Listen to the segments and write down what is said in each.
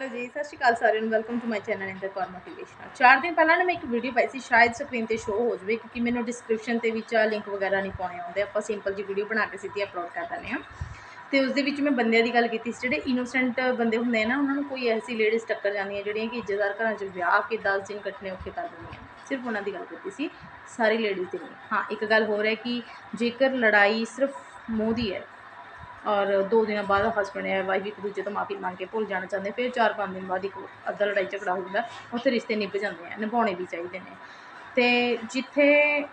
Hello ਜੀ ਸਤਿ ਸ਼੍ਰੀ ਅਕਾਲ ਸਾਰਿਆਂ ਨੂੰ welcome to my channel Inder Kaur motivational ਚਾਰ ਦਿਨ ਪਹਿਲਾਂ ਨਾ ਮੈਂ ਇੱਕ ਵੀਡੀਓ ਪਾਈ ਸੀ, ਸ਼ਾਇਦ ਸਕਰੀਨ ਤੇ ਸ਼ੋ ਹੋ ਜਾਵੇ, ਕਿਉਂਕਿ ਮੈਨੂੰ ਡਿਸਕ੍ਰਿਪਸ਼ਨ ਤੇ ਵਿੱਚ ਲਿੰਕ ਵਗੈਰਾ ਨਹੀਂ ਪਾਉਣੇ ਆਉਂਦੇ। ਆਪਾਂ ਸਿੰਪਲ ਜੀ ਵੀਡੀਓ ਬਣਾ ਕੇ ਸਿੱਧੀ ਅਪਲੋਡ ਕਰ ਦਿੰਦੇ ਹਾਂ। ਤੇ ਉਸ ਦੇ ਵਿੱਚ ਮੈਂ ਬੰਦਿਆਂ ਦੀ ਗੱਲ ਕੀਤੀ ਸੀ, ਜਿਹੜੇ ਇਨੋਸੈਂਟ ਬੰਦੇ ਹੁੰਦੇ ਆ ਨਾ, ਉਹਨਾਂ ਨੂੰ ਕੋਈ ਐਸੀ ਲੇਡੀਜ਼ ਟੱਕਰ ਜਾਂਦੀਆਂ, ਜਿਹੜੀਆਂ ਕਿ ਇੱਜ਼ਤਦਾਰ ਘਰਾਂ 'ਚ ਵਿਆਹ ਕੇ 10 ਦਿਨ ਕੱਟਣੇ ਔਖੇ ਕਰ ਦਿੰਦੀਆਂ। ਸਿਰਫ ਉਹਨਾਂ ਦੀ ਗੱਲ ਕੀਤੀ ਸੀ, ਸਾਰੀ ਲੇਡੀਜ਼ ਦੀ ਨਹੀਂ ਹਾਂ, ਇੱਕ ਗੱਲ ਹੋਰ ਹੈ ਕਿ ਜੇਕਰ ਲੜਾਈ ਸਿਰਫ ਮੂੰਹ ਦੀ ਹੈ ਔਰ ਦੋ ਦਿਨਾਂ ਬਾਅਦ ਹਸਬੰਡ ਜਾਂ ਵਾਈਫ ਇੱਕ ਦੂਜੇ ਤੋਂ ਮਾਫੀ ਮੰਗ ਕੇ ਭੁੱਲ ਜਾਣਾ ਚਾਹੁੰਦੇ, ਫਿਰ ਚਾਰ ਪੰਜ ਦਿਨ ਬਾਅਦ ਇੱਕ ਅੱਧਾ ਲੜਾਈ ਝਗੜਾ ਹੋ ਜਾਂਦਾ, ਉੱਥੇ ਰਿਸ਼ਤੇ ਨਿਭ ਜਾਂਦੇ ਆ, ਨਿਭਾਉਣੇ ਵੀ ਚਾਹੀਦੇ ਨੇ। ਅਤੇ ਜਿੱਥੇ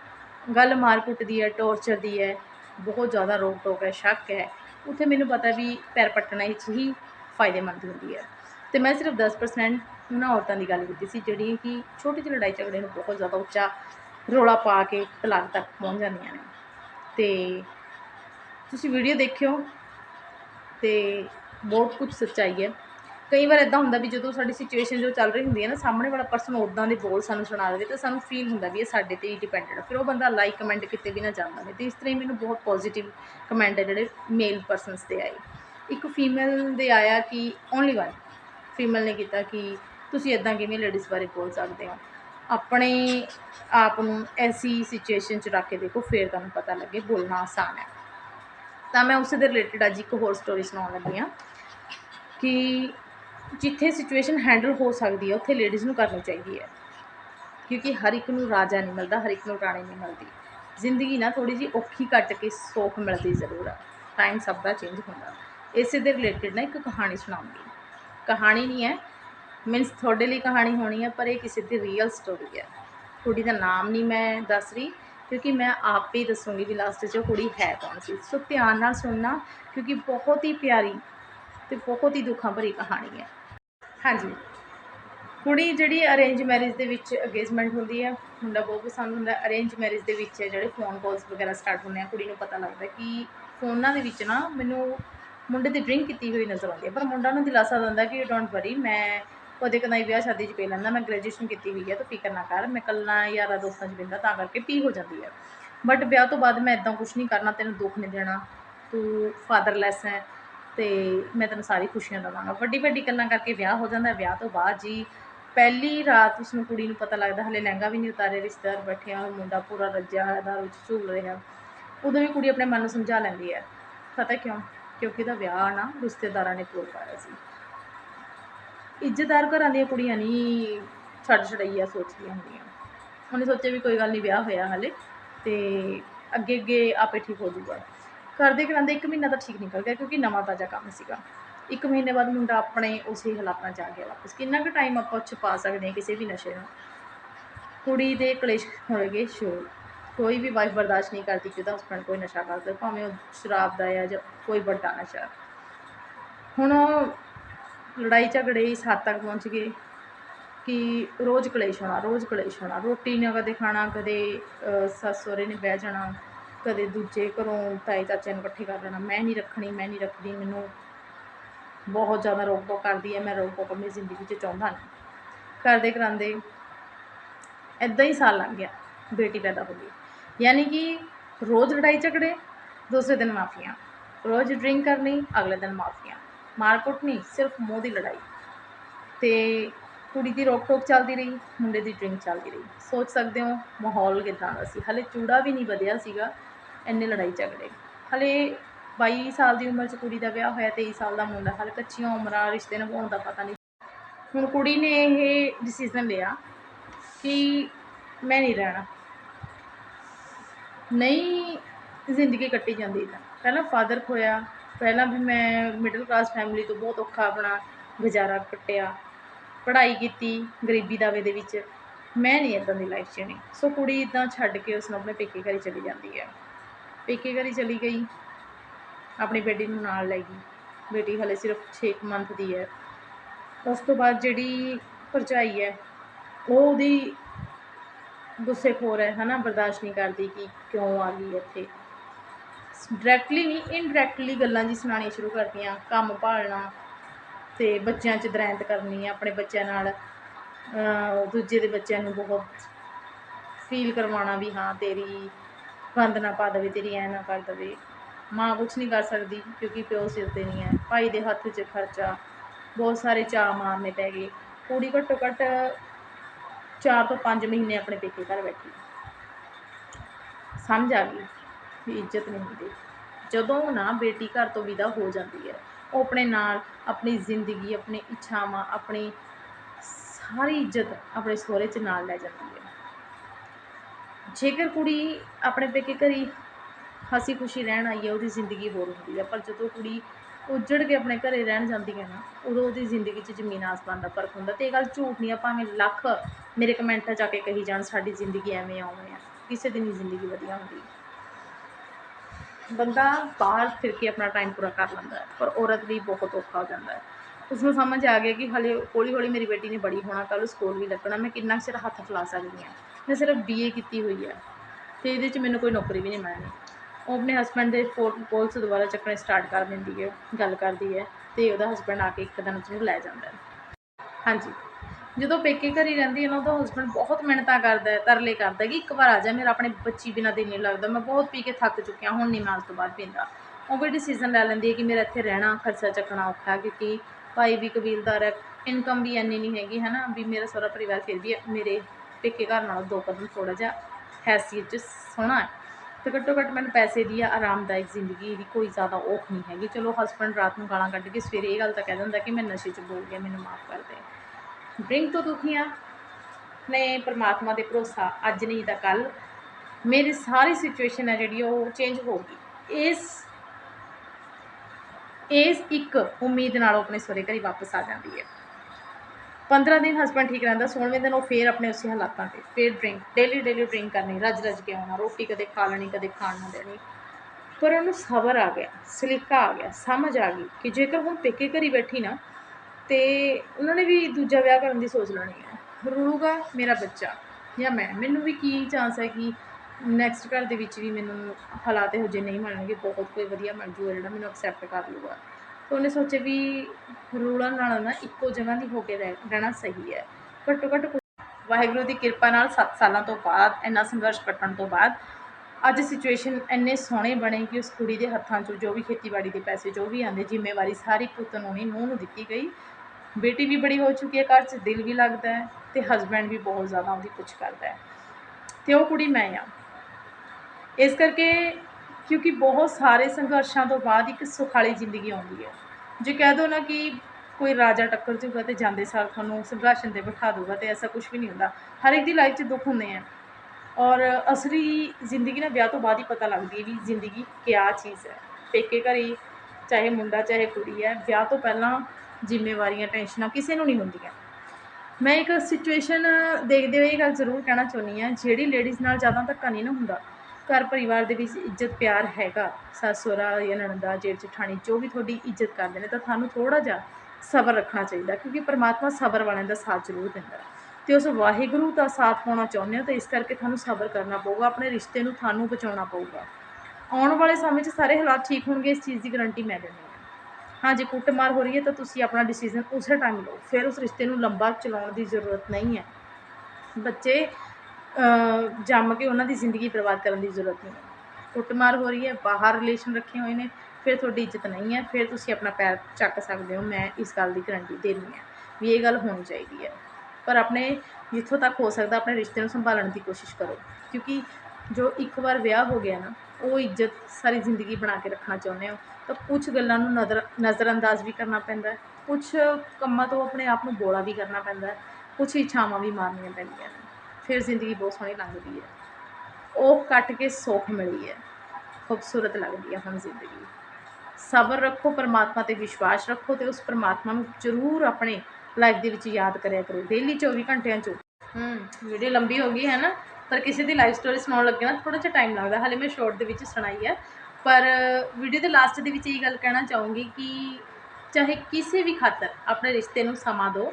ਗੱਲ ਮਾਰਕੁੱਟ ਦੀ ਹੈ ਟੌਰਚਰ ਦੀ ਹੈ, ਬਹੁਤ ਜ਼ਿਆਦਾ ਰੋਕ ਟੋਕ ਹੈ, ਸ਼ੱਕ ਹੈ, ਉੱਥੇ ਮੈਨੂੰ ਪਤਾ ਵੀ ਪੈਰ ਪੱਟਣਾ ਵਿੱਚ ਹੀ ਫਾਇਦੇਮੰਦ ਹੁੰਦੀ ਹੈ। ਤੇ ਮੈਂ ਸਿਰਫ 10% ਉਹਨਾਂ ਔਰਤਾਂ ਦੀ ਗੱਲ ਕੀਤੀ ਸੀ ਜਿਹੜੀ ਕਿ ਛੋਟੀ ਜਿਹੀ ਲੜਾਈ ਝਗੜੇ ਨੂੰ ਬਹੁਤ ਜ਼ਿਆਦਾ ਉੱਚਾ ਰੋਲਾ ਪਾ ਕੇ ਤਲਾਕ ਤੱਕ ਪਹੁੰਚ ਜਾਂਦੀਆਂ ਨੇ। ਤੇ ਤੁਸੀਂ ਵੀਡੀਓ ਦੇਖਿਓ ਤੇ ਬਹੁਤ ਕੁਝ ਸੱਚਾਈ ਹੈ। ਕਈ ਵਾਰ ਇਦਾਂ ਹੁੰਦਾ ਵੀ ਜਦੋਂ ਸਾਡੀ ਸਿਚੁਏਸ਼ਨ ਜੋ ਚੱਲ ਰਹੀ ਹੁੰਦੀ ਹੈ ਨਾ, ਸਾਹਮਣੇ ਵਾਲਾ ਪਰਸਨ ਉਦਾਂ ਦੇ ਬੋਲ ਸਾਨੂੰ ਸੁਣਾ ਦੇਵੇ ਤਾਂ ਸਾਨੂੰ ਫੀਲ ਹੁੰਦਾ ਵੀ ਇਹ ਸਾਡੇ ਤੇ ਹੀ ਡਿਪੈਂਡਡ ਹੈ ਫਿਰ ਉਹ ਬੰਦਾ ਲਾਈਕ ਕਮੈਂਟ ਕਿਤੇ ਵੀ ਨਾ ਜਾਂਦਾ ਨੇ ਤੇ ਇਸ ਤਰ੍ਹਾਂ ਹੀ ਮੈਨੂੰ ਬਹੁਤ ਪੋਜ਼ਿਟਿਵ ਕਮੈਂਟ ਹੈ ਜਿਹੜੇ ਮੇਲ ਪਰਸਨਸ ਤੇ ਆਏ। ਇੱਕ ਫੀਮੇਲ ਦੇ ਆਇਆ ਕਿ ਓਨਲੀ ਵਨ ਫੀਮੇਲ ਨੇ ਕੀਤਾ ਕਿ ਤੁਸੀਂ ਇਦਾਂ ਕਿਵੇਂ ਲੇਡੀਜ਼ ਬਾਰੇ ਬੋਲ ਸਕਦੇ ਹੋ? ਆਪਣੇ ਆਪ ਨੂੰ ਐਸੀ ਸਿਚੁਏਸ਼ਨ 'ਚ ਰੱਖ ਕੇ ਦੇਖੋ, ਫਿਰ ਤੁਹਾਨੂੰ ਪਤਾ ਲੱਗੇ ਬੋਲਣਾ ਆਸਾਨ ਹੈ। ਤਾਂ ਮੈਂ ਉਸੇ ਦੇ ਰਿਲੇਟਡ ਅੱਜ ਇੱਕ ਹੋਰ ਸਟੋਰੀ ਸੁਣਾਉਣ ਲੱਗੀ ਹਾਂ ਕਿ ਜਿੱਥੇ ਸਿਚੁਏਸ਼ਨ ਹੈਂਡਲ ਹੋ ਸਕਦੀ ਹੈ, ਉੱਥੇ ਲੇਡੀਜ਼ ਨੂੰ ਕਰਨੀ ਚਾਹੀਦੀ ਹੈ। ਕਿਉਂਕਿ ਹਰ ਇੱਕ ਨੂੰ ਰਾਜਾ ਨਹੀਂ ਮਿਲਦਾ, ਹਰ ਇੱਕ ਨੂੰ ਰਾਣੀ ਨਹੀਂ ਮਿਲਦੀ। ਜ਼ਿੰਦਗੀ ਨਾ ਥੋੜੀ ਜੀ ਔਖੀ ਕੱਟ ਕੇ ਸੌਖ ਮਿਲਦੀ ਜ਼ਰੂਰ ਆ। ਟਾਈਮ ਸਭ ਦਾ ਚੇਂਜ ਹੁੰਦਾ। ਇਸੇ ਦੇ ਰਿਲੇਟਡ ਨਾ ਇੱਕ ਕਹਾਣੀ ਸੁਣਾਉਂਗੀ। ਕਹਾਣੀ ਨਹੀਂ ਹੈ ਮੀਨਸ ਤੁਹਾਡੇ ਲਈ ਕਹਾਣੀ ਹੋਣੀ ਹੈ, ਪਰ ਇਹ ਕਿਸੇ ਦੀ ਰੀਅਲ ਸਟੋਰੀ ਹੈ। ਕੁੜੀ ਦਾ ਨਾਮ ਨਹੀਂ ਮੈਂ ਦੱਸ ਰਹੀ। ਕਿਉਂਕਿ ਮੈਂ ਆਪ ਹੀ ਦੱਸੂੰਗੀ ਵੀ ਲਾਸਟ 'ਚ ਉਹ ਕੁੜੀ ਹੈ ਕੌਣ ਸੀ। ਸੋ ਧਿਆਨ ਨਾਲ ਸੁਣਨਾ, ਕਿਉਂਕਿ ਬਹੁਤ ਹੀ ਪਿਆਰੀ ਤੇ ਬਹੁਤ ਹੀ ਦੁੱਖਾਂ ਭਰੀ ਕਹਾਣੀ ਹੈ। ਹਾਂਜੀ। ਕੁੜੀ ਜਿਹੜੀ ਅਰੇਂਜ ਮੈਰਿਜ ਦੇ ਵਿੱਚ ਅਗੇਜਮੈਂਟ ਹੁੰਦੀ ਹੈ, ਮੁੰਡਾ ਬਹੁਤ ਪਸੰਦ ਹੁੰਦਾ ਅਰੇਂਜ ਮੈਰਿਜ ਦੇ ਵਿੱਚ ਜਿਹੜੇ ਫੋਨ ਕਾਲਸ ਵਗੈਰਾ ਸਟਾਰਟ ਹੁੰਦੇ ਆ, ਕੁੜੀ ਨੂੰ ਪਤਾ ਲੱਗਦਾ ਕਿ ਫੋਨਾਂ ਦੇ ਵਿੱਚ ਨਾ ਮੈਨੂੰ ਮੁੰਡੇ ਦੀ ਡਰਿੰਕ ਕੀਤੀ ਹੋਈ ਨਜ਼ਰ ਆਉਂਦੀ ਹੈ। ਪਰ ਮੁੰਡਾ ਨੂੰ ਦਿਲਾਸਾ ਦਿੰਦਾ ਕਿ ਯੂ ਡੋਂਟ ਵਰੀ ਮੈਂ ਕਦੇ ਕਦਾਈ ਵਿਆਹ ਸ਼ਾਦੀ 'ਚ ਪੀ ਲੈਂਦਾ, ਮੈਂ ਗ੍ਰੈਜੂਏਸ਼ਨ ਕੀਤੀ ਹੋਈ ਹੈ ਤਾਂ ਫਿਕਰ ਨਾ ਕਰ, ਮੈਂ ਕੱਲਾ ਯਾਰਾਂ ਦੋਸਤਾਂ 'ਚ ਪੀਂਦਾ ਤਾਂ ਕਰਕੇ ਪੀ ਹੋ ਜਾਂਦੀ ਹੈ ਬਟ ਵਿਆਹ ਤੋਂ ਬਾਅਦ ਮੈਂ ਇਦਾਂ ਕੁਝ ਨਹੀਂ ਕਰਨਾ, ਤੈਨੂੰ ਦੁੱਖ ਨਹੀਂ ਦੇਣਾ, ਤੂੰ ਫਾਦਰਲੈਸ ਹੈ, ਤੇ ਮੈਂ ਤੈਨੂੰ ਸਾਰੀ ਖੁਸ਼ੀਆਂ ਦਵਾਂਗਾ। ਵੱਡੀ ਵੱਡੀ ਗੱਲਾਂ ਕਰਕੇ ਵਿਆਹ ਹੋ ਜਾਂਦਾ, ਵਿਆਹ ਤੋਂ ਬਾਅਦ ਜੀ ਪਹਿਲੀ ਰਾਤ ਉਸ ਨੂੰ ਕੁੜੀ ਨੂੰ ਪਤਾ ਲੱਗਦਾ, ਹਲੇ ਲਹਿੰਗਾ ਵੀ ਨਹੀਂ ਉਤਾਰੇ ਰਿਸ਼ਤੇਦਾਰ ਬੈਠੇ ਆ, ਮੁੰਡਾ ਪੂਰਾ ਰੱਜਿਆ ਹੋਇਆ, ਦਾਰੂ 'ਚ ਝੂਲ ਰਿਹਾ। ਉਦੋਂ ਵੀ ਕੁੜੀ ਆਪਣੇ ਮਨ ਨੂੰ ਸਮਝਾ ਲੈਂਦੀ ਹੈ। ਪਤਾ ਕਿਉਂ? ਕਿਉਂਕਿ ਉਹਦਾ ਵਿਆਹ ਨਾ ਰਿਸ਼ਤੇਦਾਰਾਂ ਨੇ ਕੋਲ ਪਾਇਆ ਸੀ। ਇੱਜ਼ਤਦਾਰ ਘਰਾਂ ਦੀਆਂ ਕੁੜੀਆਂ ਨਹੀਂ ਛੱਡ ਛੜਈਆ ਸੋਚਦੀਆਂ ਹੁੰਦੀਆਂ। ਉਹਨੇ ਸੋਚਿਆ ਵੀ ਕੋਈ ਗੱਲ ਨਹੀਂ ਵਿਆਹ ਹੋਇਆ ਹਾਲੇ ਤੇ ਅੱਗੇ ਅੱਗੇ ਆਪੇ ਠੀਕ ਹੋ ਜਾਊਗਾ। ਕਰਦੇ ਕਰਾਂਦੇ ਇੱਕ ਮਹੀਨਾ ਤਾਂ ਠੀਕ ਨਿਕਲ ਗਿਆ ਕਿਉਂਕਿ ਨਵਾਂ ਤਾਜ਼ਾ ਕੰਮ ਸੀਗਾ। ਇੱਕ ਮਹੀਨੇ ਬਾਅਦ ਮੁੰਡਾ ਆਪਣੇ ਉਸੇ ਹਾਲਾਤਾਂ 'ਚ ਆ ਗਿਆ ਵਾਪਸ। ਕਿੰਨਾ ਕੁ ਟਾਈਮ ਆਪਾਂ ਛੁਪਾ ਸਕਦੇ ਹਾਂ ਕਿਸੇ ਵੀ ਨਸ਼ੇ ਨੂੰ। ਕੁੜੀ ਦੇ ਕਲੇਸ਼ ਹੋਣਗੇ ਸ਼ੋਰ ਕੋਈ ਵੀ ਵਾਈਫ ਬਰਦਾਸ਼ਤ ਨਹੀਂ ਕਰਦੀ ਕਿ ਉਹਦਾ ਹਸਬੰਡ ਕੋਈ ਨਸ਼ਾ ਕਰਦਾ, ਭਾਵੇਂ ਉਹ ਸ਼ਰਾਬ ਦਾ ਹੈ ਜਾਂ ਕੋਈ ਵੱਡਾ ਨਸ਼ਾ। ਹੁਣ ਲੜਾਈ ਝਗੜੇ ਇਸ ਹੱਦ ਤੱਕ ਪਹੁੰਚ ਗਏ ਕਿ ਰੋਜ਼ ਕਲੇਸ਼ ਹੋਣਾ ਰੋਜ਼ ਕਲੇਸ਼ ਹੋਣਾ ਰੋਟੀ ਨਾ ਕਦੇ ਖਾਣਾ, ਕਦੇ ਸੱਸ ਸਹੁਰੇ ਨੇ ਬਹਿ ਜਾਣਾ, ਕਦੇ ਦੂਜੇ ਘਰੋਂ ਤਾਏ ਚਾਚੇ ਨੂੰ ਇਕੱਠੇ ਕਰ ਲੈਣਾ। ਮੈਂ ਨਹੀਂ ਰੱਖਣੀ, ਮੈਂ ਨਹੀਂ ਰੱਖਦੀ, ਮੈਨੂੰ ਬਹੁਤ ਜ਼ਿਆਦਾ ਰੋਕ ਟੋਕ ਕਰਦੀ ਹੈ, ਮੈਂ ਰੋਕ ਟੋਕ ਆਪਣੀ ਜ਼ਿੰਦਗੀ 'ਚ ਚਾਹੁੰਦਾ ਨਹੀਂ। ਕਰਦੇ ਕਰਾਂਦੇ ਐਦਾਂ ਹੀ ਸਾਲ ਲੰਘ ਗਿਆ, ਬੇਟੀ ਪੈਦਾ ਹੋ ਗਈ। ਯਾਨੀ ਕਿ ਰੋਜ਼ ਲੜਾਈ ਝਗੜੇ, ਦੂਸਰੇ ਦਿਨ ਮਾਫੀਆਂ। ਰੋਜ਼ ਡਰਿੰਕ ਕਰਨੀ, ਅਗਲੇ ਦਿਨ ਮਾਫੀਆਂ। ਮਾਰਕੁੱਟ ਨਹੀਂ, ਸਿਰਫ ਮੂੰਹ ਦੀ ਲੜਾਈ। ਤੇ ਕੁੜੀ ਦੀ ਰੋਕ ਟੋਕ ਚੱਲਦੀ ਰਹੀ, ਮੁੰਡੇ ਦੀ ਡਰਿੰਕ ਚੱਲਦੀ ਰਹੀ। ਸੋਚ ਸਕਦੇ ਹੋ, ਮਾਹੌਲ ਕਿੱਦਾਂ ਦਾ ਸੀ? ਹਲੇ ਚੂੜਾ ਵੀ ਨਹੀਂ ਵਧਿਆ ਸੀਗਾ, ਇੰਨੇ ਲੜਾਈ ਝਗੜੇ। ਹਲੇ 22 ਸਾਲ ਦੀ ਉਮਰ 'ਚ ਕੁੜੀ ਦਾ ਵਿਆਹ ਹੋਇਆ 23 ਸਾਲ ਦਾ ਮੁੰਡਾ, ਹਲੇ ਕੱਚੀਆਂ ਉਮਰਾਂ, ਰਿਸ਼ਤੇ ਨਿਭਾਉਣ ਦਾ ਪਤਾ ਨਹੀਂ। ਹੁਣ ਕੁੜੀ ਨੇ ਇਹ ਡਿਸੀਜਨ ਲਿਆ ਕਿ ਮੈਂ ਨਹੀਂ ਰਹਿਣਾ। ਨਹੀਂ ਜ਼ਿੰਦਗੀ ਕੱਟੀ ਜਾਂਦੀ ਤਾਂ। ਪਹਿਲਾਂ ਫਾਦਰ ਖੋਇਆ ਪਹਿਲਾਂ ਵੀ ਮੈਂ ਮਿਡਲ ਕਲਾਸ ਫੈਮਿਲੀ ਤੋਂ ਬਹੁਤ ਔਖਾ ਆਪਣਾ ਗੁਜ਼ਾਰਾ ਕੱਟਿਆ, ਪੜ੍ਹਾਈ ਕੀਤੀ ਗਰੀਬੀ ਦਾਵੇ ਦੇ ਵਿੱਚ, ਮੈਂ ਨਹੀਂ ਇਦਾਂ ਦੀ ਲਾਈਫ ਜੀਣੀ। ਸੋ ਕੁੜੀ ਇਦਾਂ ਛੱਡ ਕੇ ਉਸ ਨੂੰ ਆਪਣੇ ਪੇਕੇ ਘਰ ਚਲੀ ਜਾਂਦੀ ਹੈ। ਪੇਕੇ ਘਰੀ ਚਲੀ ਗਈ, ਆਪਣੀ ਬੇਟੀ ਨੂੰ ਨਾਲ ਲੈ ਗਈ। ਬੇਟੀ ਹਲੇ ਸਿਰਫ 6 ਮੰਥ ਦੀ ਹੈ। ਉਸ ਤੋਂ ਬਾਅਦ ਜਿਹੜੀ ਭਰਜਾਈ ਹੈ, ਉਹ ਉਹਦੀ ਗੁੱਸੇਖੋਰ ਹੈ, ਹਨਾ, ਬਰਦਾਸ਼ਤ ਨਹੀਂ ਕਰਦੀ ਕਿ ਕਿਉਂ ਆ ਗਈ ਇੱਥੇ। ਡਾਇਰੈਕਟਲੀ ਨਹੀਂ ਇਨਡਾਇਰੈਕਟਲੀ ਗੱਲਾਂ ਜੀ ਸੁਣਾਉਣੀਆਂ ਸ਼ੁਰੂ ਕਰਦੀਆਂ, ਕੰਮ ਭਾਲਣਾ ਤੇ ਬੱਚਿਆਂ 'ਚ ਦਰੈਂਤ ਕਰਨੀ ਆਪਣੇ ਬੱਚਿਆਂ ਨਾਲ। ਦੂਜੇ ਦੇ ਬੱਚਿਆਂ ਨੂੰ ਬਹੁਤ ਫੀਲ ਕਰਵਾਉਣਾ ਵੀ ਹਾਂ, ਤੇਰੀ ਗੰਦ ਨਾ ਪਾ ਦੇਵੇ, ਤੇਰੀ ਐ ਨਾ ਕਰ ਦੇਵੇ। ਮਾਂ ਕੁਛ ਨਹੀਂ ਕਰ ਸਕਦੀ ਕਿਉਂਕਿ ਪਿਓ ਸਿਰ ਤੇ ਨਹੀਂ ਹੈ। ਭਾਈ ਦੇ ਹੱਥ 'ਚ ਖਰਚਾ, ਬਹੁਤ ਸਾਰੇ ਚਾਅ ਮਾਰਨੇ ਪੈ ਗਏ। ਕੁੜੀ ਘੱਟੋ ਘੱਟ 4 ਤੋਂ 5 ਮਹੀਨੇ ਆਪਣੇ ਪੇਕੇ ਘਰ ਬੈਠੀ। ਸਮਝ ਆ ਗਈ? ਵੀ ਇੱਜ਼ਤ ਨਹੀਂ ਹੁੰਦੀ। ਜਦੋਂ ਨਾ ਬੇਟੀ ਘਰ ਤੋਂ ਵਿਦਾ ਹੋ ਜਾਂਦੀ ਹੈ, ਉਹ ਆਪਣੇ ਨਾਲ ਆਪਣੀ ਜ਼ਿੰਦਗੀ, ਆਪਣੀ ਇੱਛਾਵਾਂ, ਆਪਣੀ ਸਾਰੀ ਇੱਜ਼ਤ ਆਪਣੇ ਸਹੁਰੇ 'ਚ ਨਾਲ ਲੈ ਜਾਂਦੀ ਹੈ। ਜੇਕਰ ਕੁੜੀ ਆਪਣੇ ਪੇਕੇ ਘਰੀ ਹਸੀ ਖੁਸ਼ੀ ਰਹਿਣ ਆਈ ਹੈ, ਉਹਦੀ ਜ਼ਿੰਦਗੀ ਹੋਰ ਹੁੰਦੀ ਹੈ। ਪਰ ਜਦੋਂ ਕੁੜੀ ਉੱਜੜ ਕੇ ਆਪਣੇ ਘਰੇ ਰਹਿਣ ਜਾਂਦੀ ਹੈ ਨਾ, ਉਦੋਂ ਉਹਦੀ ਜ਼ਿੰਦਗੀ 'ਚ ਜ਼ਮੀਨ ਆਸਮਾਨ ਦਾ ਫ਼ਰਕ ਹੁੰਦਾ। ਤੇ ਇਹ ਗੱਲ ਝੂਠ ਨਹੀਂ ਆ, ਭਾਵੇਂ ਲੱਖ ਮੇਰੇ ਕਮੈਂਟਾਂ 'ਚ ਆ ਕੇ ਕਹੀ ਜਾਣ, ਸਾਡੀ ਜ਼ਿੰਦਗੀ ਐਵੇਂ ਆ, ਉਵੇਂ ਆ। ਕਿਸੇ ਦੀ ਨਹੀਂ ਜ਼ਿੰਦਗੀ ਵਧੀਆ ਹੁੰਦੀ। ਬੰਦਾ ਬਾਹਰ ਫਿਰ ਕੇ ਆਪਣਾ ਟਾਈਮ ਪੂਰਾ ਕਰ ਲੈਂਦਾ ਹੈ, ਪਰ ਔਰਤ ਲਈ ਬਹੁਤ ਔਖਾ ਹੋ ਜਾਂਦਾ ਹੈ। ਉਸ ਨੂੰ ਸਮਝ ਆ ਗਿਆ ਕਿ ਹਲੇ ਹੌਲੀ ਹੌਲੀ ਮੇਰੀ ਬੇਟੀ ਨੇ ਬੜੀ ਹੋਣਾ, ਕੱਲ੍ਹ ਸਕੂਲ ਵੀ ਲੱਗਣਾ, ਮੈਂ ਕਿੰਨਾ ਕੁ ਚਿਰ ਹੱਥ ਫੈਲਾ ਸਕਦੀ ਹਾਂ। ਮੈਂ ਸਿਰਫ ਬੀਏ ਕੀਤੀ ਹੋਈ ਹੈ ਤੇ ਇਹਦੇ 'ਚ ਮੈਨੂੰ ਕੋਈ ਨੌਕਰੀ ਵੀ ਨਹੀਂ ਮਿਲਣੀ ਉਹ ਆਪਣੇ ਹਸਬੰਡ ਦੇ ਫੋਨ ਕਾਲਸ ਦੁਬਾਰਾ ਚੱਕਣੇ ਸਟਾਰਟ ਕਰ ਦਿੰਦੀ ਹੈ, ਗੱਲ ਕਰਦੀ ਹੈ ਤੇ ਉਹਦਾ ਹਸਬੰਡ ਆ ਕੇ ਇੱਕ ਦਿਨ ਉਸ ਨੂੰ ਲੈ ਜਾਂਦਾ ਹੈ। ਹਾਂਜੀ। ਜਦੋਂ ਪੇਕੇ ਘਰ ਹੀ ਰਹਿੰਦੀ ਹੈ ਨਾ, ਉਹਦਾ ਹਸਬੈਂਡ ਬਹੁਤ ਮਿਹਨਤਾਂ ਕਰਦਾ ਤਰਲੇ ਕਰਦਾ ਕਿ ਇੱਕ ਵਾਰ ਆ ਜਾ, ਮੇਰਾ ਆਪਣੇ ਬੱਚੀ ਬਿਨਾਂ ਦਿਨ ਨਹੀਂ ਲੱਗਦਾ, ਮੈਂ ਬਹੁਤ ਪੀ ਕੇ ਥੱਕ ਚੁੱਕਿਆ ਹੁਣ ਨਹੀਂ ਮੈਂ ਉਸ ਤੋਂ ਬਾਅਦ ਪੀਂਦਾ। ਉਹ ਵੀ ਡਿਸੀਜਨ ਲੈ ਲੈਂਦੀ ਹੈ ਕਿ ਮੇਰਾ ਇੱਥੇ ਰਹਿਣਾ ਖਰਚਾ ਚੱਕਣਾ ਔਖਾ ਕਿਉਂਕਿ ਭਾਈ ਵੀ ਕਬੀਲਦਾਰ ਹੈ ਇਨਕਮ ਵੀ ਇੰਨੀ ਨਹੀਂ ਹੈਗੀ ਹੈ ਨਾ ਵੀ ਮੇਰਾ ਸਾਰਾ ਪਰਿਵਾਰ ਫਿਰ ਵੀ ਮੇਰੇ ਪੇਕੇ ਘਰ ਨਾਲੋਂ ਦੋ ਕਦਮ ਥੋੜਾ ਜਿਹਾ ਹੈਸੀਅਤ 'ਚ ਸੋਹਣਾ ਹੈ। ਤੇ ਘੱਟੋ ਘੱਟ ਮੈਨੂੰ ਪੈਸੇ ਦੀ ਆ ਆਰਾਮਦਾਇਕ ਜ਼ਿੰਦਗੀ ਦੀ ਕੋਈ ਜ਼ਿਆਦਾ ਔਖ ਨਹੀਂ ਹੈਗੀ। ਚਲੋ ਹਸਬੰਡ ਰਾਤ ਨੂੰ ਗਾਲਾਂ ਕੱਢ ਕੇ ਸਵੇਰੇ ਇਹ ਗੱਲ ਤਾਂ ਕਹਿ ਦਿੰਦਾ ਕਿ ਮੈਂ ਨਸ਼ੇ 'ਚ ਬੋਲ ਗਿਆ, ਮੈਨੂੰ ਮਾਫ ਕਰ ਦੇ। ਡਰਿੰਕ ਤੋਂ ਦੁਖੀ ਦੁਖੀਆਂ ਨੇ ਪਰਮਾਤਮਾ ਦੇ ਭਰੋਸਾ ਅੱਜ ਨਹੀਂ ਤਾਂ ਕੱਲ ਮੇਰੀ ਸਾਰੀ ਸਿਚੁਏਸ਼ਨ ਹੈ ਜਿਹੜੀ ਉਹ ਚੇਂਜ ਹੋ ਗਈ ਇਸ ਇਸ ਇੱਕ ਉਮੀਦ ਨਾਲ ਆਪਣੇ ਸਹੁਰੇ ਘਰੀ ਵਾਪਸ ਆ ਜਾਂਦੀ ਹੈ। 15 ਦਿਨ ਹਸਬੰਡ ਠੀਕ ਰਹਿੰਦਾ 16ਵੇਂ ਦਿਨ ਉਹ ਫੇਰ ਆਪਣੇ ਉਸੇ ਹਾਲਾਤਾਂ ਤੇ, ਫੇਰ ਡਰਿੰਕ ਡੇਲੀ ਡੇਲੀ ਡਰਿੰਕ ਕਰਨੀ ਰੱਜ ਰੱਜ ਕੇ ਆਉਣਾ, ਰੋਟੀ ਕਦੇ ਖਾ ਲੈਣੀ, ਕਦੇ ਖਾਣ ਨਾ ਦੇਣੀ। ਪਰ ਉਹਨੂੰ ਸਬਰ ਆ ਗਿਆ, ਸਲੀਕਾ ਆ ਗਿਆ, ਸਮਝ ਆ ਗਈ ਕਿ ਜੇਕਰ ਹੁਣ ਪੇਕੇ ਘਰੀ ਬੈਠੀ ਨਾ ਅਤੇ ਉਹਨਾਂ ਨੇ ਵੀ ਦੂਜਾ ਵਿਆਹ ਕਰਨ ਦੀ ਸੋਚ ਲੈਣੀ ਹੈ। ਰੁਲੂਗਾ ਮੇਰਾ ਬੱਚਾ ਜਾਂ ਮੈਂ। ਮੈਨੂੰ ਵੀ ਕੀ ਚਾਂਸ ਹੈ ਕਿ ਨੈਕਸਟ ਘਰ ਦੇ ਵਿੱਚ ਵੀ ਮੈਨੂੰ ਹਾਲਾਤ ਇਹੋ ਜਿਹੇ ਨਹੀਂ ਮਿਲਣਗੇ ਬਹੁਤ ਕੋਈ ਵਧੀਆ ਮਿਲ ਜੂਗਾ ਜਿਹੜਾ ਮੈਨੂੰ ਐਕਸੈਪਟ ਕਰ ਲੂਗਾ। ਤਾਂ ਉਹਨੇ ਸੋਚਿਆ ਵੀ ਰੂਲਣ ਨਾਲ ਨਾ ਇੱਕੋ ਜਗ੍ਹਾ ਦੀ ਹੋ ਕੇ ਰਹਿ- ਰਹਿਣਾ ਸਹੀ ਹੈ। ਘੱਟੋ ਘੱਟ ਵਾਹਿਗੁਰੂ ਦੀ ਕਿਰਪਾ ਨਾਲ 7 ਸਾਲਾਂ ਤੋਂ ਬਾਅਦ, ਇੰਨਾ ਸੰਘਰਸ਼ ਕੱਟਣ ਤੋਂ ਬਾਅਦ, ਅੱਜ ਸਿਚੁਏਸ਼ਨ ਇੰਨੇ ਸੋਹਣੇ ਬਣੇ ਕਿ ਉਸ ਕੁੜੀ ਦੇ ਹੱਥਾਂ 'ਚੋਂ ਜੋ ਵੀ ਖੇਤੀਬਾੜੀ ਦੇ ਪੈਸੇ, ਜੋ ਵੀ ਆਉਂਦੇ, ਜ਼ਿੰਮੇਵਾਰੀ ਸਾਰੀ ਪੁੱਤ ਨੂੰ ਨਹੀਂ ਨੂੰਹ ਨੂੰ ਦਿੱਤੀ ਗਈ। ਬੇਟੀ ਵੀ ਬੜੀ ਹੋ ਚੁੱਕੀ ਹੈ, ਘਰ 'ਚ ਦਿਲ ਵੀ ਲੱਗਦਾ ਹੈ ਤੇ ਹਸਬੈਂਡ ਵੀ ਬਹੁਤ ਜ਼ਿਆਦਾ ਉਹਦੀ ਪੁੱਛ ਕਰਦਾ ਹੈ। ਤੇ ਉਹ ਕੁੜੀ ਮੈਂ ਹਾਂ। ਇਸ ਕਰਕੇ ਕਿਉਂਕਿ ਬਹੁਤ ਸਾਰੇ ਸੰਘਰਸ਼ਾਂ ਤੋਂ ਬਾਅਦ ਇੱਕ ਸੁਖਾਲੀ ਜ਼ਿੰਦਗੀ ਆਉਂਦੀ ਹੈ। ਜੇ ਕਹਿ ਦੋ ਨਾ ਕਿ ਕੋਈ ਰਾਜਾ ਟੱਕਰ ਜੂਗਾ ਤੇ ਜਾਂਦੇ ਸਾਰ ਤੁਹਾਨੂੰ ਸੰਘਰਸ਼ਨ ਤੇ ਬਿਠਾ ਦੂਗਾ ਤੇ ਐਸਾ ਕੁਝ ਵੀ ਨਹੀਂ ਹੁੰਦਾ। ਹਰ ਇੱਕ ਦੀ ਲਾਈਫ 'ਚ ਦੁੱਖ ਹੁੰਦੇ ਆ। ਔਰ ਅਸਲੀ ਜ਼ਿੰਦਗੀ ਨਾ ਵਿਆਹ ਤੋਂ ਬਾਅਦ ਹੀ ਪਤਾ ਲੱਗਦੀ ਹੈ ਵੀ ਜ਼ਿੰਦਗੀ ਕਿਆ ਚੀਜ਼ ਹੈ। ਪੇਕੇ ਘਰੀ ਚਾਹੇ ਮੁੰਡਾ, ਚਾਹੇ ਕੁੜੀ ਹੈ, ਵਿਆਹ ਤੋਂ ਪਹਿਲਾਂ ਜ਼ਿੰਮੇਵਾਰੀਆਂ, ਟੈਨਸ਼ਨਾਂ ਕਿਸੇ ਨੂੰ ਨਹੀਂ ਹੁੰਦੀਆਂ। ਮੈਂ ਇੱਕ ਸਿਚੁਏਸ਼ਨ ਦੇਖਦੇ ਹੋਏ ਇਹ ਗੱਲ ਜ਼ਰੂਰ ਕਹਿਣਾ ਚਾਹੁੰਦੀ ਹਾਂ, ਜਿਹੜੀ ਲੇਡੀਜ਼ ਨਾਲ ਜ਼ਿਆਦਾ ਧੱਕਾ ਨਹੀਂ ਨਾ ਹੁੰਦਾ। ਘਰ ਪਰਿਵਾਰ ਦੇ ਵਿੱਚ ਇੱਜ਼ਤ ਪਿਆਰ ਹੈਗਾ। ਸੱਸ, ਸਹੁਰਾ ਜਾਂ ਨਣਦਾ, ਜੇਠ, ਜਠਾਣੀ, ਜੋ ਵੀ ਤੁਹਾਡੀ ਇੱਜ਼ਤ ਕਰਦੇ ਨੇ, ਤਾਂ ਤੁਹਾਨੂੰ ਥੋੜਾ ਜਿਹਾ ਸਬਰ ਰੱਖਣਾ ਚਾਹੀਦਾ, ਕਿਉਂਕਿ ਪਰਮਾਤਮਾ ਸਬਰ ਵਾਲਿਆਂ ਦਾ ਸਾਥ ਜ਼ਰੂਰ ਦਿੰਦਾ ਹੈ। ਤੇ ਉਸ ਵਾਹਿਗੁਰੂ ਦਾ ਸਾਥ ਪਾਉਣਾ ਚਾਹੁੰਦੇ ਹੋ, ਤਾਂ ਇਸ ਕਰਕੇ ਤੁਹਾਨੂੰ ਸਬਰ ਕਰਨਾ ਪਊਗਾ, ਆਪਣੇ ਰਿਸ਼ਤੇ ਨੂੰ ਤੁਹਾਨੂੰ ਬਚਾਉਣਾ ਪਊਗਾ। ਆਉਣ ਵਾਲੇ ਸਮੇਂ 'ਚ ਸਾਰੇ ਹਾਲਾਤ ਠੀਕ ਹੋਣਗੇ, ਇਸ ਚੀਜ਼ ਦੀ ਗਾਰੰਟੀ ਮੈਂ ਦਿੰਦੀ ਹਾਂ। ਹਾਂ ਜੇ ਕੁੱਟਮਾਰ ਹੋ ਰਹੀ ਹੈ ਤਾਂ ਤੁਸੀਂ ਆਪਣਾ ਡਿਸੀਜਨ ਉਸੇ ਟਾਈਮ ਲਓ। ਫਿਰ ਉਸ ਰਿਸ਼ਤੇ ਨੂੰ ਲੰਬਾ ਚਲਾਉਣ ਦੀ ਜ਼ਰੂਰਤ ਨਹੀਂ ਹੈ। ਬੱਚੇ ਜੰਮ ਕੇ ਉਹਨਾਂ ਦੀ ਜ਼ਿੰਦਗੀ ਬਰਬਾਦ ਕਰਨ ਦੀ ਜ਼ਰੂਰਤ ਨਹੀਂ ਹੈ। ਕੁੱਟਮਾਰ ਹੋ ਰਹੀ ਹੈ, ਬਾਹਰ ਰਿਲੇਸ਼ਨ ਰੱਖੇ ਹੋਏ ਨੇ, ਫਿਰ ਤੁਹਾਡੀ ਇੱਜ਼ਤ ਨਹੀਂ ਹੈ, ਫਿਰ ਤੁਸੀਂ ਆਪਣਾ ਪੈਰ ਚੱਕ ਸਕਦੇ ਹੋ। ਮੈਂ ਇਸ ਗੱਲ ਦੀ ਗਰੰਟੀ ਦੇਣੀ ਹੈ ਵੀ ਇਹ ਗੱਲ ਹੋਣੀ ਚਾਹੀਦੀ ਹੈ। ਪਰ ਆਪਣੇ, ਜਿੱਥੋਂ ਤੱਕ ਹੋ ਸਕਦਾ, ਆਪਣੇ ਰਿਸ਼ਤੇ ਨੂੰ ਸੰਭਾਲਣ ਦੀ ਕੋਸ਼ਿਸ਼ ਕਰੋ। ਕਿਉਂਕਿ ਜੋ ਇੱਕ ਵਾਰ ਵਿਆਹ ਹੋ ਗਿਆ ਨਾ, ਉਹ ਇੱਜ਼ਤ ਸਾਰੀ ਜ਼ਿੰਦਗੀ ਬਣਾ ਕੇ ਰੱਖਣਾ ਚਾਹੁੰਦੇ ਹੋ। ਤਾਂ ਕੁਛ ਗੱਲਾਂ ਨੂੰ ਨਜ਼ਰ ਨਜ਼ਰਅੰਦਾਜ਼ ਵੀ ਕਰਨਾ ਪੈਂਦਾ ਕੁਛ ਕੰਮਾਂ ਤੋਂ ਆਪਣੇ ਆਪ ਨੂੰ ਬੋਲਾ ਵੀ ਕਰਨਾ ਪੈਂਦਾ ਕੁਛ ਇੱਛਾਵਾਂ ਵੀ ਮਾਰਨੀਆਂ ਪੈਂਦੀਆਂ ਨੇ। ਫਿਰ ਜ਼ਿੰਦਗੀ ਬਹੁਤ ਸੋਹਣੀ ਲੰਘਦੀ ਹੈ। ਉਹ ਕੱਟ ਕੇ ਸੁੱਖ ਮਿਲੀ ਹੈ। ਖੂਬਸੂਰਤ ਲੱਗਦੀ ਹੈ ਹੁਣ ਜ਼ਿੰਦਗੀ। ਸਬਰ ਰੱਖੋ, ਪਰਮਾਤਮਾ ਤੇ ਵਿਸ਼ਵਾਸ ਰੱਖੋ ਤੇ ਉਸ ਪਰਮਾਤਮਾ ਨੂੰ ਜ਼ਰੂਰ ਆਪਣੇ ਲਾਈਫ ਦੇ ਵਿੱਚ ਯਾਦ ਕਰਿਆ ਕਰੋ। ਡੇਲੀ 24 ਘੰਟਿਆਂ ਚੋਂ। ਹੂੰ ਵੀਡੀਓ ਲੰਬੀ ਹੋ ਗਈ, ਹੈ ਨਾ? ਪਰ ਕਿਸੇ ਦੀ ਲਾਈਫ ਸਟੋਰੀ ਸੁਣਾਉਣ ਲੱਗੇ ਨਾ ਥੋੜਾ ਜਿਹਾ ਟਾਈਮ ਲੱਗਦਾ। ਹਾਲੇ ਮੈਂ ਸ਼ਾਰਟ ਦੇ ਵਿੱਚ ਸੁਣਾਈ ਹੈ ਪਰ ਵੀਡੀਓ ਦੇ ਲਾਸਟ ਦੇ ਵਿੱਚ ਇਹ ਗੱਲ ਕਹਿਣਾ ਚਾਹੂੰਗੀ ਕਿ ਚਾਹੇ ਕਿਸੇ ਵੀ ਖਾਤਰ ਆਪਣੇ ਰਿਸ਼ਤੇ ਨੂੰ ਸਮਾਂ ਦਿਓ,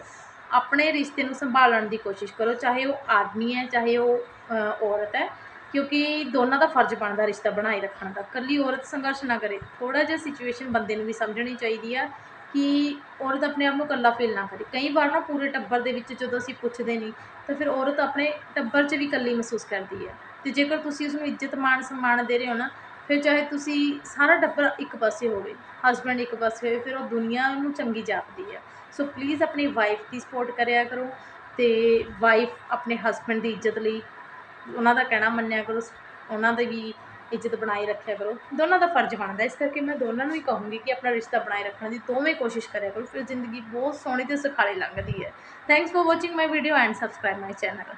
ਆਪਣੇ ਰਿਸ਼ਤੇ ਨੂੰ ਸੰਭਾਲਣ ਦੀ ਕੋਸ਼ਿਸ਼ ਕਰੋ, ਚਾਹੇ ਉਹ ਆਦਮੀ ਹੈ, ਚਾਹੇ ਉਹ ਔਰਤ ਹੈ, ਕਿਉਂਕਿ ਦੋਨਾਂ ਦਾ ਫਰਜ਼ ਬਣਦਾ ਰਿਸ਼ਤਾ ਬਣਾਈ ਰੱਖਣ ਦਾ। ਇਕੱਲੀ ਔਰਤ ਸੰਘਰਸ਼ ਨਾ ਕਰੇ। ਥੋੜਾ ਜਿਹਾ ਸਿਚੁਏਸ਼ਨ ਬੰਦੇ ਨੂੰ ਵੀ ਸਮਝਣੀ ਚਾਹੀਦੀ ਆ ਕਿ ਔਰਤ ਆਪਣੇ ਆਪ ਨੂੰ ਇਕੱਲਾ ਫੀਲ ਨਾ ਕਰੇ। ਕਈ ਵਾਰ ਨਾ ਪੂਰੇ ਟੱਬਰ ਦੇ ਵਿੱਚ ਜਦੋਂ ਅਸੀਂ ਪੁੱਛਦੇ ਨਹੀਂ ਤਾਂ ਫਿਰ ਔਰਤ ਆਪਣੇ ਟੱਬਰ 'ਚ ਵੀ ਇਕੱਲੀ ਮਹਿਸੂਸ ਕਰਦੀ ਹੈ। ਅਤੇ ਜੇਕਰ ਤੁਸੀਂ ਉਸਨੂੰ ਇੱਜ਼ਤ ਮਾਣ ਸਨਮਾਨ ਦੇ ਰਹੇ ਹੋ ਨਾ, ਫਿਰ ਚਾਹੇ ਤੁਸੀਂ ਸਾਰਾ ਟੱਬਰ ਇੱਕ ਪਾਸੇ ਹੋਵੇ ਹਸਬੈਂਡ ਇੱਕ ਪਾਸੇ ਹੋਵੇ, ਫਿਰ ਉਹ ਦੁਨੀਆ ਨੂੰ ਚੰਗੀ ਜਾਪਦੀ ਹੈ। ਸੋ ਪਲੀਜ਼ ਆਪਣੀ ਵਾਈਫ ਦੀ ਸਪੋਰਟ ਕਰਿਆ ਕਰੋ ਅਤੇ ਵਾਈਫ ਆਪਣੇ ਹਸਬੈਂਡ ਦੀ ਇੱਜ਼ਤ ਲਈ ਉਹਨਾਂ ਦਾ ਕਹਿਣਾ ਮੰਨਿਆ ਕਰੋ। ਉਹਨਾਂ ਦੇ ਵੀ ਇੱਜ਼ਤ ਬਣਾਈ ਰੱਖਿਆ ਕਰੋ। ਦੋਨਾਂ ਦਾ ਫਰਜ਼ ਬਣਦਾ ਇਸ ਕਰਕੇ ਮੈਂ ਦੋਨਾਂ ਨੂੰ ਹੀ ਕਹੂੰਗੀ ਕਿ ਆਪਣਾ ਰਿਸ਼ਤਾ ਬਣਾਈ ਰੱਖਣ ਦੀ ਦੋਵੇਂ ਕੋਸ਼ਿਸ਼ ਕਰਿਆ ਕਰੋ। ਫਿਰ ਜ਼ਿੰਦਗੀ ਬਹੁਤ ਸੋਹਣੀ ਤੇ ਸੁਖਾਲੀ ਲੰਘਦੀ ਹੈ। Thanks for watching my video and subscribe my channel